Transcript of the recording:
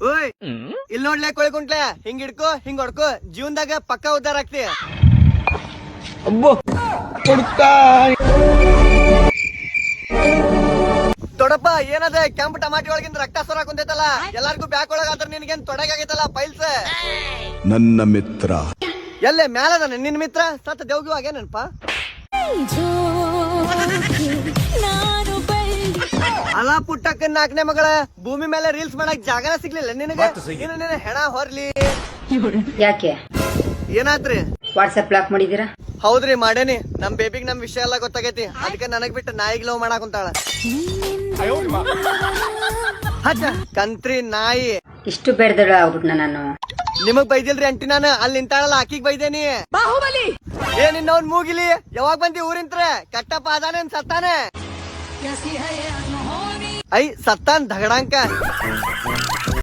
ಓಯ್ ಇಲ್ಲಿ ನೋಡ್ಲೆ ಕುಂಟ್ಲೆ ಹಿಂಗ್ ಹಿಡ್ಕೋ ಹಿಂಗ್ ಹೊಡ್ಕೊ ಜೀವನದಾಗ ಪಕ್ಕ ಉದ್ದಾರ ಆಗ್ತಿ ದೊಡಪ್ಪ ಏನದ ಕೆಂಪು ಟಮಾಟಿ ಒಳಗಿಂದ ರಕ್ತ ಸೊರ ಕುಂತೈತಲ್ಲ ಎಲ್ಲಾರ್ಗು ಬ್ಯಾಕ್ ಒಳಗಾದ್ರ ನಿನ್ಗೇನ್ ತೊಡಗಾಗೈತಲ್ಲ ಪೈಲ್ಸ್? ನನ್ನ ಮಿತ್ರ. ಎಲ್ಲೇ ಮ್ಯಾಲದ ನಿನ್ ಮಿತ್ರ? ಸತ್ತ ದೇವ್ಗು ಬಳ್ಳಿ ಅಲ್ಲ ಪುಟ್ಟಕ್ಕ ನಾಲ್ಕನೇ ಮಗಳ ಭೂಮಿ ಮೇಲೆ ರೀಲ್ಸ್ ಮಾಡಕ್ ಜಾಗನ ಸಿಗ್ಲಿಲ್ಲ. ನಿನಗೆ? ಇನ್ನು ನಿನ್ನ ಹೆಣ ಹೊರ್ಲಿ. ಯಾಕೆ? ಏನಾತ್ರಿ ವಾಟ್ಸ್ಆಪ್ ಬ್ಲಾಕ್ ಮಾಡಿದೀರಾ ಹೌದ್ರಿ ಮಾಡೇನಿ. ನಮ್ ಬೇಬಿಗ್ ನಮ್ ವಿಷಯ ಎಲ್ಲ ಗೊತ್ತಾಗೈತಿ. ಅದಕ್ಕೆ ನನಗ್ ಬಿಟ್ಟು ನಾಯಿಗ್ ಲವ್ ಮಾಡಕ್ ಕುಂತಾಳ. ಕಂತ್ರಿ ನಾಯಿ. ಇಷ್ಟು ಬೇಡದಳ ಆಗ್ಬಿಟ್ನ ನಾನು. ನಿಮಗ್ ಬೈದಿಲ್ರಿ ಅಂಟಿ ನಾನು. ಅಲ್ಲಿ ನಿಂತಾಳಲ್ಲ ಆಕಿಗ್ ಬೈದೇನಿ. ಬಾಹುಬಲಿ! ಏ ಅವ್ನ್ ಮೂಗಿಲಿ. ಯಾವಾಗ ಬಂದಿ ಊರಿಂತ್ರ? ಕಟ್ಟಪ್ಪ ಅದಾನೇನ್ ಸತ್ತಾನೆ. ऐ सत्तान धगडांका